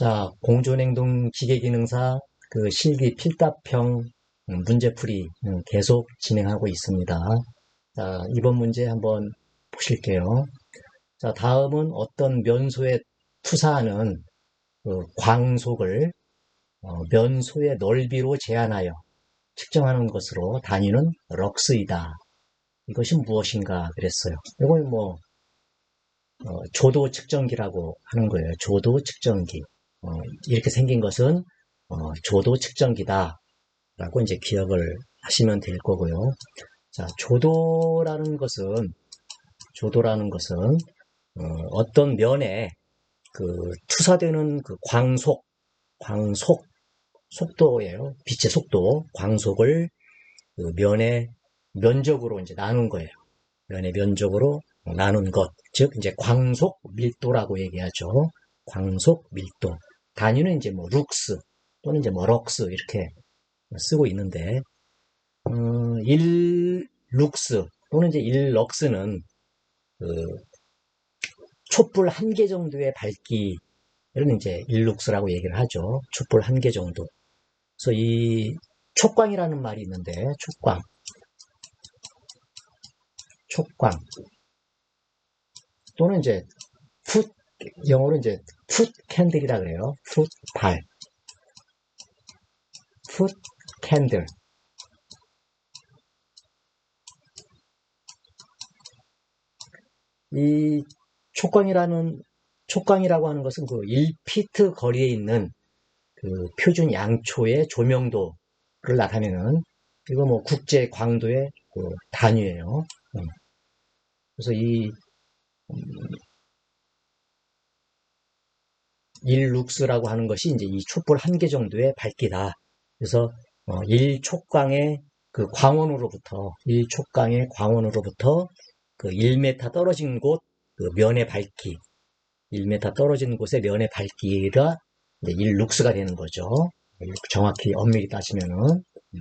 자, 공존행동 기계기능사 그 실기 필답형 문제풀이 계속 진행하고 있습니다. 자, 이번 문제 한번 보실게요. 자, 다음은 어떤 면소에 투사하는 그 광속을 어, 면소의 넓이로 제한하여 측정하는 것으로 단위는 럭스이다. 이것이 무엇인가 그랬어요. 이걸 뭐 어, 조도 측정기라고 하는 거예요. 조도 측정기. 어, 이렇게 생긴 것은 어, 조도 측정기다. 라고 이제 기억을 하시면 될 거고요. 자, 조도라는 것은 조도라는 것은 어, 떤 면에 그 투사되는 그 광속, 광속 속도예요. 빛의 속도, 광속을 그 면의 면적으로 이제 나눈 거예요. 면의 면적으로 나눈 것, 즉 이제 광속 밀도라고 얘기하죠. 광속 밀도. 단위는 이제 뭐 룩스 또는 이제 뭐 럭스 이렇게 쓰고 있는데 어, 1룩스 또는 이제 1 럭스는 그 촛불 한 개 정도의 밝기를 이제 1 룩스라고 얘기를 하죠. 촛불 한 개 정도. 그래서 이 촉광이라는 말이 있는데 촉광 촉광 또는 이제 풋 영어로 이제 풋 캔들이라 그래요. 풋 발. 풋 캔들. 이 촉광이라는 촉광이라고 하는 것은 그 1피트 거리에 있는 그 표준 양초의 조명도를 나타내는 이거 뭐 국제 광도의 그 단위예요. 음. 그래서 이 음, 1룩스라고 하는 것이 이제 이 촛불 한 개 정도의 밝기다. 그래서 어, 1촉광의 그 광원으로부터 1촉광의 광원으로부터 그 1m 떨어진 곳 그 면의 밝기 1m 떨어진 곳의 면의 밝기가 이제 1룩스가 되는 거죠. 정확히 엄밀히 따지면은 음.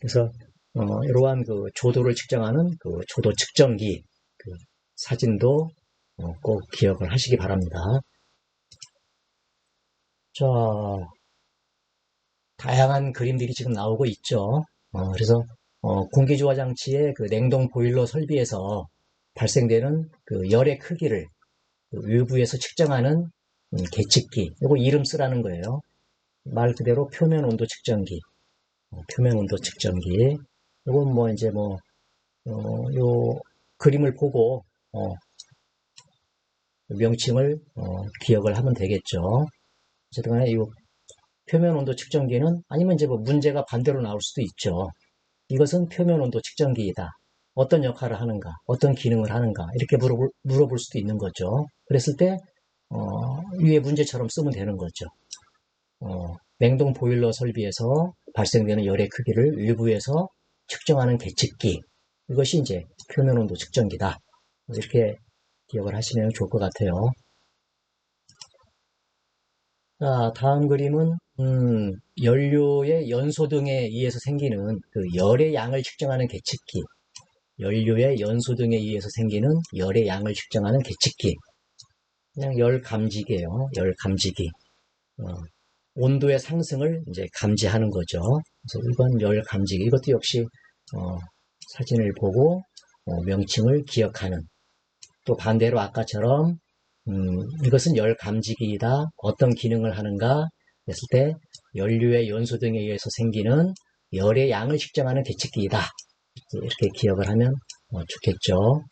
그래서 어, 이러한 그 조도를 측정하는 그 조도 측정기 그 사진도 어, 꼭 기억을 하시기 바랍니다. 자, 다양한 그림들이 지금 나오고 있죠. 어, 그래서 어, 공기주화 장치의 그 냉동 보일러 설비에서 발생되는 그 열의 크기를 그 외부에서 측정하는 음, 계측기, 이거 이름 쓰라는 거예요. 말 그대로 표면 온도 측정기, 어, 표면 온도 측정기. 이건 뭐 이제 뭐, 어, 요 그림을 보고 어, 명칭을 어, 기억을 하면 되겠죠. 어쨌든 간에 이 표면 온도 측정기는 아니면 이제 뭐 문제가 반대로 나올 수도 있죠. 이것은 표면 온도 측정기이다. 어떤 역할을 하는가, 어떤 기능을 하는가 이렇게 물어볼, 물어볼 수도 있는 거죠. 그랬을 때 어, 위에 문제처럼 쓰면 되는 거죠. 어, 냉동 보일러 설비에서 발생되는 열의 크기를 일부에서 측정하는 계측기 이것이 이제 표면 온도 측정기다. 이렇게 기억을 하시면 좋을 것 같아요. 자, 다음 그림은 음, 연료의 연소 등에 의해서 생기는 그 열의 양을 측정하는 계측기 연료의 연소 등에 의해서 생기는 열의 양을 측정하는 계측기 그냥 열 감지기예요. 열 감지기 어, 온도의 상승을 이제 감지하는 거죠. 그래서 이건 열 감지기 이것도 역시 어, 사진을 보고 어, 명칭을 기억하는 또 반대로 아까처럼 음, 이것은 열 감지기이다. 어떤 기능을 하는가 했을 때 연료의 연소 등에 의해서 생기는 열의 양을 측정하는 계측기이다. 이렇게 기억을 하면 어, 좋겠죠.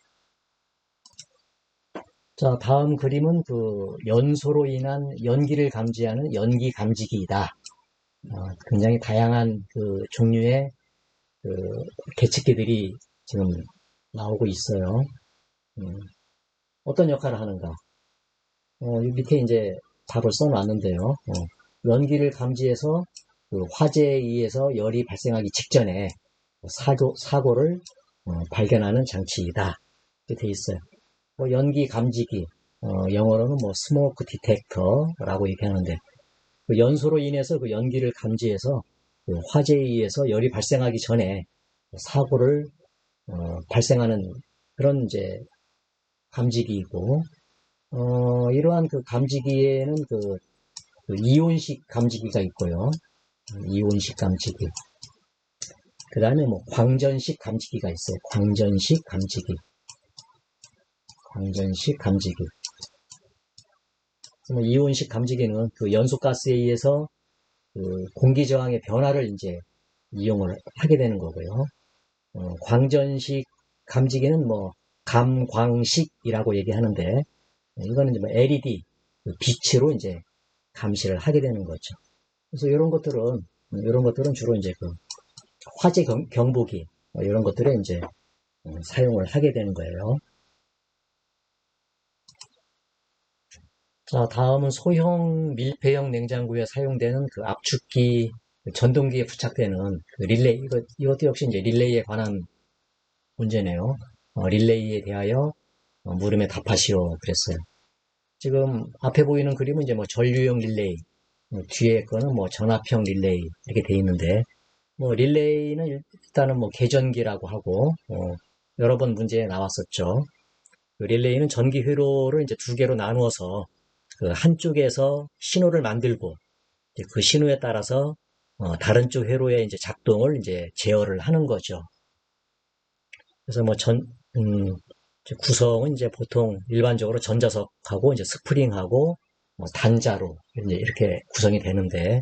자, 다음 그림은 그 연소로 인한 연기를 감지하는 연기 감지기이다. 어, 굉장히 다양한 그 종류의 그 계측기들이 지금 나오고 있어요. 음, 어떤 역할을 하는가? 어, 밑에 이제 답을 써놨는데요. 어, 연기를 감지해서 그 화재에 의해서 열이 발생하기 직전에 사고, 사고를 어, 발견하는 장치이다. 이렇게 돼 있어요. 뭐 연기 감지기, 어, 영어로는 뭐 스모크 디텍터라고 얘기하는데 그 연소로 인해서 그 연기를 감지해서 그 화재에 의해서 열이 발생하기 전에 사고를 어, 발생하는 그런 이제 감지기이고 어, 이러한 그 감지기에는 그, 그 이온식 감지기가 있고요. 이온식 감지기. 그 다음에 뭐 광전식 감지기가 있어요. 광전식 감지기. 광전식 감지기. 뭐 이온식 감지기는 그 연소가스에 의해서 그 공기 저항의 변화를 이제 이용을 하게 되는 거고요. 어, 광전식 감지기는 뭐 감광식이라고 얘기하는데 이거는 이제 뭐 LED 그 빛으로 이제 감시를 하게 되는 거죠. 그래서 이런 것들은 이런 것들은 주로 이제 그 화재 경, 보기 뭐 이런 것들에 이제 어, 사용을 하게 되는 거예요. 자, 다음은 소형 밀폐형 냉장고에 사용되는 그 압축기 그 전동기에 부착되는 그 릴레이 이것, 이것도 역시 이제 릴레이에 관한 문제네요. 어, 릴레이에 대하여 어, 물음에 답하시오 그랬어요. 지금 앞에 보이는 그림은 이제 뭐 전류형 릴레이, 뭐 뒤에 거는 뭐 전압형 릴레이 이렇게 돼 있는데 뭐 릴레이는 일단은 뭐 계전기라고 하고 어, 여러 번 문제에 나왔었죠. 그 릴레이는 전기 회로를 이제 두 개로 나누어서 그 한쪽에서 신호를 만들고 그 신호에 따라서 어, 다른 쪽 회로의 이제 작동을 이제 제어를 하는 거죠. 그래서 뭐 전, 음, 구성은 이제 보통 일반적으로 전자석하고 이제 스프링하고 뭐 단자로 이제 이렇게 구성이 되는데,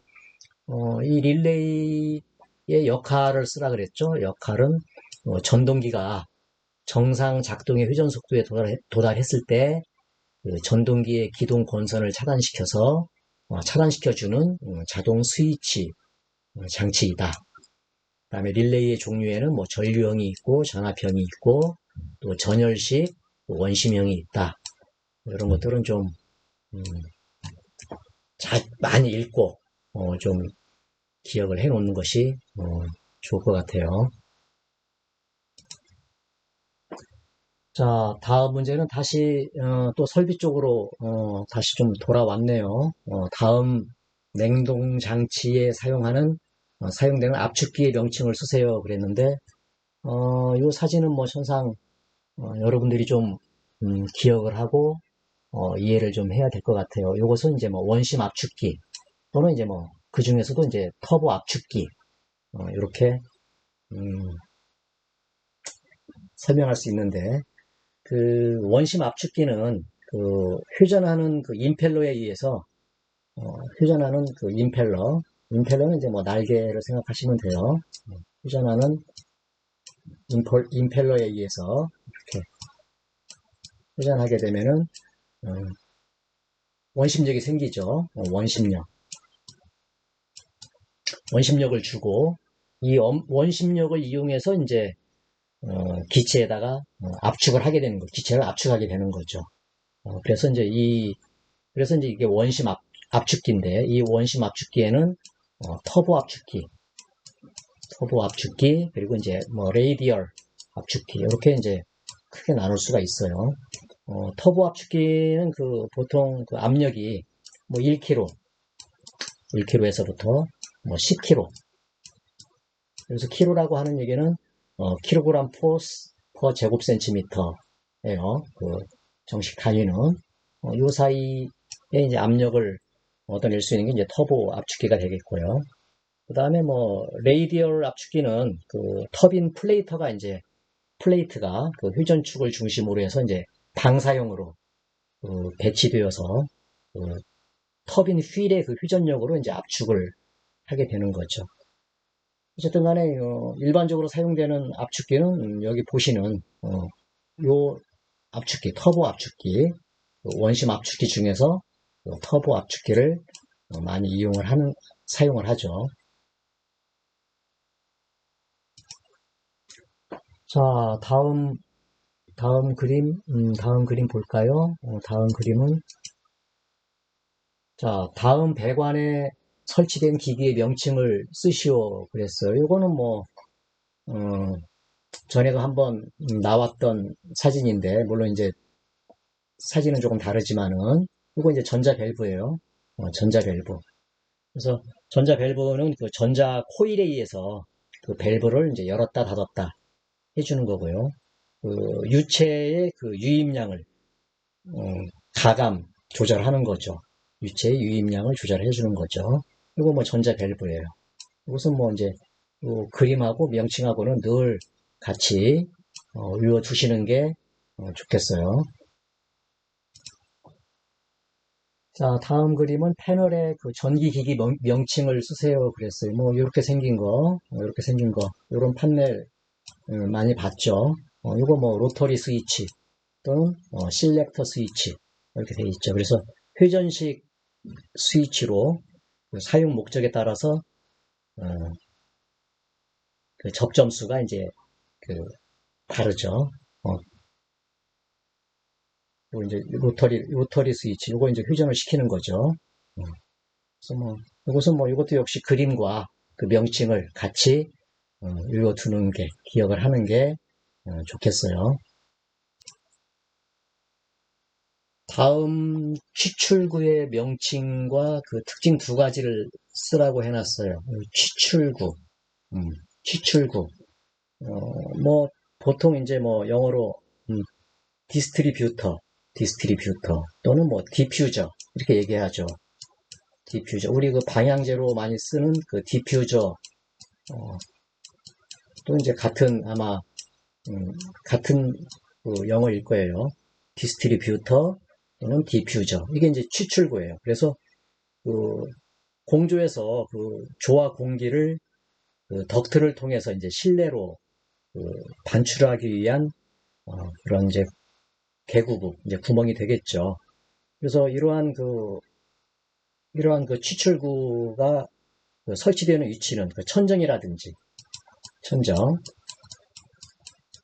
어, 이 릴레이의 역할을 쓰라 그랬죠. 역할은 어, 전동기가 정상 작동의 회전 속도에 도달, 했을 때 그 전동기의 기동 권선을 차단시켜서 어, 차단시켜주는 어, 자동 스위치 어, 장치이다. 그 다음에 릴레이의 종류에는 뭐 전류형이 있고 전압형이 있고 또 전열식 원심형이 있다. 이런 것들은 좀 음, 자, 많이 읽고 어, 좀 기억을 해 놓는 것이 어, 좋을 것 같아요. 자, 다음 문제는 다시 어, 또 설비 쪽으로 어, 다시 좀 돌아왔네요. 어, 다음 냉동 장치에 사용하는 어, 사용되는 압축기의 명칭을 쓰세요 그랬는데 어, 이 사진은 뭐 천상 어, 여러분들이 좀 음, 기억을 하고 어, 이해를 좀 해야 될 것 같아요. 이것은 이제 뭐 원심 압축기 또는 이제 뭐 그 중에서도 이제 터보 압축기 이렇게 음, 설명할 수 있는데 그 원심 압축기는 그 회전하는 그 임펠러에 의해서 어, 회전하는 그 임펠러 임펠러는 이제 뭐 날개를 생각하시면 돼요. 회전하는 임펄, 임펠러에 의해서 이렇게 회전하게 되면은 어, 원심력이 생기죠. 어, 원심력. 원심력을 주고 이 원심력을 이용해서 이제 어, 기체에다가 어, 압축을 하게 되는 거, 기체를 압축하게 되는 거죠. 어, 그래서 이제 이 그래서 이제 이게 원심 압, 압축기인데 이 원심 압축기에는 어, 터보 압축기, 터보 압축기 그리고 이제 뭐 레이디얼 압축기 이렇게 이제 크게 나눌 수가 있어요. 어, 터보 압축기는 그 보통 그 압력이 뭐 1kg, 1kg에서부터 뭐 10kg. 그래서 kg라고 하는 얘기는 어, 킬로그램 포스 퍼 제곱 센티미터예요. 그 정식 단위는 어, 요 사이에 이제 압력을 얻어낼 수 있는 게 이제 터보 압축기가 되겠고요. 그 다음에 뭐 레이디얼 압축기는 그 터빈 플레이터가 이제 플레이트가 그 회전축을 중심으로 해서 이제 방사형으로 그 배치되어서 그 터빈 휠의 그 회전력으로 이제 압축을 하게 되는 거죠. 어쨌든 간에 어, 일반적으로 사용되는 압축기는 여기 보시는 어, 요 압축기, 터보 압축기, 원심 압축기 중에서 터보 압축기를 어, 많이 이용을 하는 사용을 하죠. 자, 다음 다음 그림, 음, 다음 그림 볼까요? 어, 다음 그림은 자, 다음 배관에 설치된 기기의 명칭을 쓰시오 그랬어요. 이거는 뭐 어, 전에도 한번 나왔던 사진인데 물론 이제 사진은 조금 다르지만은 이거 이제 전자 밸브예요. 어, 전자 밸브. 그래서 전자 밸브는 그 전자 코일에 의해서 그 밸브를 이제 열었다 닫았다 해주는 거고요. 그 유체의 그 유입량을 어, 가감 조절하는 거죠. 유체의 유입량을 조절해 주는 거죠. 이거 뭐 전자 밸브예요. 이것은 뭐 이제 요 그림하고 명칭하고는 늘 같이 어, 외워 두시는 게 어, 좋겠어요. 자, 다음 그림은 패널의 그 전기기기 명, 칭을 쓰세요. 그랬어요. 뭐, 이렇게 생긴 거, 이렇게 생긴 거, 이런 판넬 음, 많이 봤죠. 어, 이거 뭐, 로터리 스위치 또는 어, 실렉터 스위치 이렇게 돼 있죠. 그래서 회전식 스위치로 그 사용 목적에 따라서 어, 그 접점수가 이제 그 다르죠. 어. 요 이제 로터리 로터리 스위치 요거 이제 회전을 시키는 거죠. 어. 그래서 뭐 이것은 뭐 이것도 역시 그림과 그 명칭을 같이 어, 읽어두는 게 기억을 하는 게 어, 좋겠어요. 다음 취출구의 명칭과 그 특징 두 가지를 쓰라고 해놨어요. 취출구, 음, 취출구. 어, 뭐 보통 이제 뭐 영어로 음, 디스트리뷰터, 디스트리뷰터 또는 뭐 디퓨저 이렇게 얘기하죠. 디퓨저. 우리 그 방향제로 많이 쓰는 그 디퓨저. 어, 또 이제 같은 아마 음, 같은 그 영어일 거예요. 디스트리뷰터 또는 디퓨저. 이게 이제 취출구예요. 그래서 그 공조에서 그 조화 공기를 그 덕트를 통해서 이제 실내로 그 반출하기 위한 어 그런 이제 개구부 이제 구멍이 되겠죠. 그래서 이러한 그 이러한 그 취출구가 그 설치되는 위치는 그 천정이라든지 천정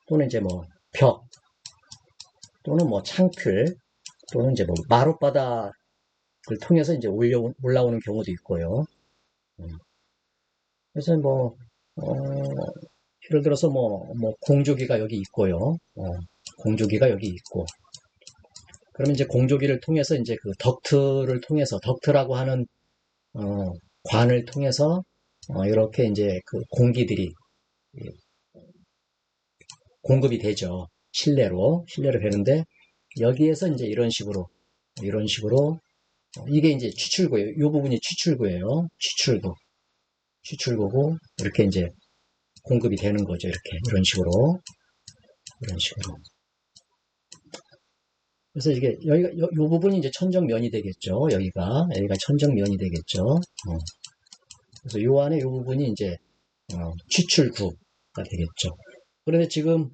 또는 이제 뭐 벽 또는 뭐 창틀 또는 이제 뭐 마룻바닥을 통해서 이제 올려 올라오는 경우도 있고요. 음. 그래서 뭐 어, 예를 들어서 뭐, 뭐 공조기가 여기 있고요. 어, 공조기가 여기 있고. 그러면 이제 공조기를 통해서 이제 그 덕트를 통해서 덕트라고 하는 어, 관을 통해서 어, 이렇게 이제 그 공기들이 공급이 되죠. 실내로 실내로 되는데 여기에서 이제 이런 식으로 이런 식으로 어, 이게 이제 추출구예요. 이 부분이 추출구예요. 추출구 추출구고 이렇게 이제 공급이 되는 거죠. 이렇게 이런 식으로 이런 식으로 그래서 이게 여기가 이 부분이 이제 천정면이 되겠죠. 여기가 여기가 천정면이 되겠죠. 어. 그래서 요 안에 이 부분이 이제 어, 취출구가 되겠죠. 그런데 지금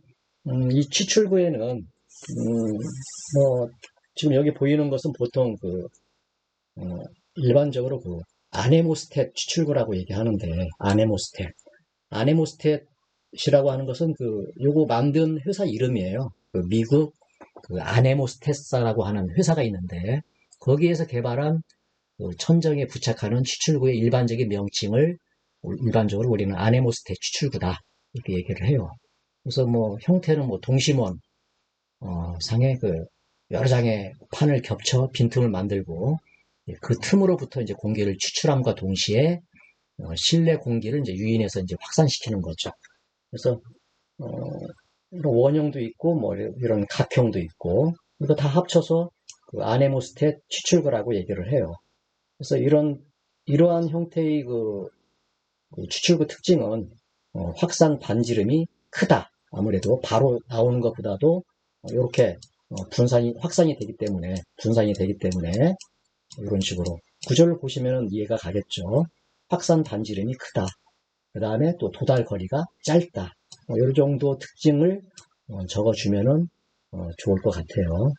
음, 이 취출구에는 음, 뭐 지금 여기 보이는 것은 보통 그 어, 일반적으로 그 아네모스텟 추출구라고 얘기하는데 아네모스텟 아네모스텟이라고 하는 것은 그 요거 만든 회사 이름이에요. 그 미국 그 아네모스테사라고 하는 회사가 있는데 거기에서 개발한 그 천정에 부착하는 추출구의 일반적인 명칭을 일반적으로 우리는 아네모스텟 추출구다 이렇게 얘기를 해요. 그래서 뭐 형태는 뭐 동심원 어, 상의 그 여러 장의 판을 겹쳐 빈틈을 만들고 예, 그 틈으로부터 이제 공기를 추출함과 동시에 어, 실내 공기를 이제 유인해서 이제 확산시키는 거죠. 그래서 어, 원형도 있고 뭐 이런 각형도 있고 이거 다 합쳐서 그 아네모스텟 추출구라고 얘기를 해요. 그래서 이런 이러한 형태의 그, 그 추출구 특징은 어, 확산 반지름이 크다. 아무래도 바로 나오는 것보다도 이렇게 어, 분산이 확산이 되기 때문에 분산이 되기 때문에 이런 식으로 구조를 보시면 이해가 가겠죠. 확산 반지름이 크다. 그 다음에 또 도달 거리가 짧다. 뭐 이런 정도 특징을 어, 적어주면은 어, 좋을 것 같아요.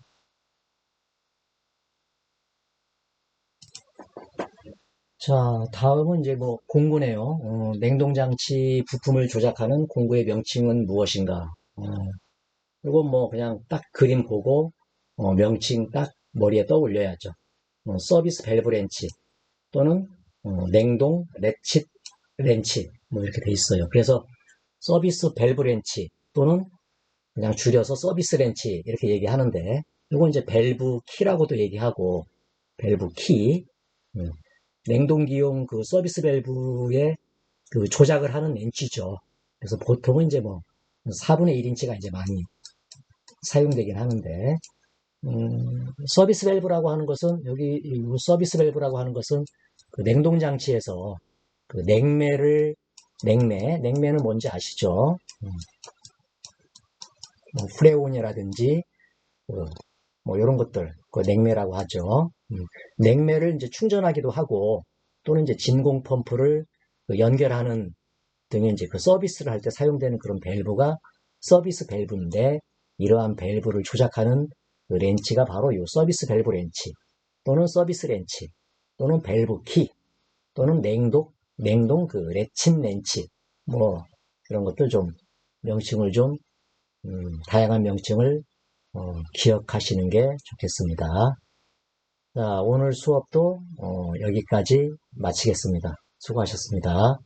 자, 다음은 이제 뭐 공구네요. 어, 냉동장치 부품을 조작하는 공구의 명칭은 무엇인가? 어, 이건 뭐 그냥 딱 그림 보고 어, 명칭 딱 머리에 떠올려야죠. 어, 서비스 밸브 렌치 또는 어, 냉동 렛칫 렌치 뭐 이렇게 돼 있어요. 그래서 서비스 밸브 렌치 또는 그냥 줄여서 서비스 렌치 이렇게 얘기하는데 이건 이제 밸브 키라고도 얘기하고 밸브 키 음, 냉동기용 그 서비스 밸브의 그 조작을 하는 렌치죠. 그래서 보통은 이제 뭐 4분의 1인치가 이제 많이 사용되긴 하는데 음, 서비스 밸브라고 하는 것은 여기 이 서비스 밸브라고 하는 것은 그 냉동 장치에서 그 냉매를 냉매 냉매는 뭔지 아시죠? 음. 뭐 프레온이라든지 그, 뭐 이런 것들 그 냉매라고 하죠. 음. 냉매를 이제 충전하기도 하고 또는 이제 진공 펌프를 그 연결하는 등의 이제 그 서비스를 할 때 사용되는 그런 밸브가 서비스 밸브인데 이러한 밸브를 조작하는 그 렌치가 바로 이 서비스 밸브 렌치 또는 서비스 렌치 또는 밸브 키 또는 냉동 냉동 그 레친 렌치 뭐 그런 것들 좀 명칭을 좀 음, 다양한 명칭을 어, 기억하시는 게 좋겠습니다. 자, 오늘 수업도 어, 여기까지 마치겠습니다. 수고하셨습니다.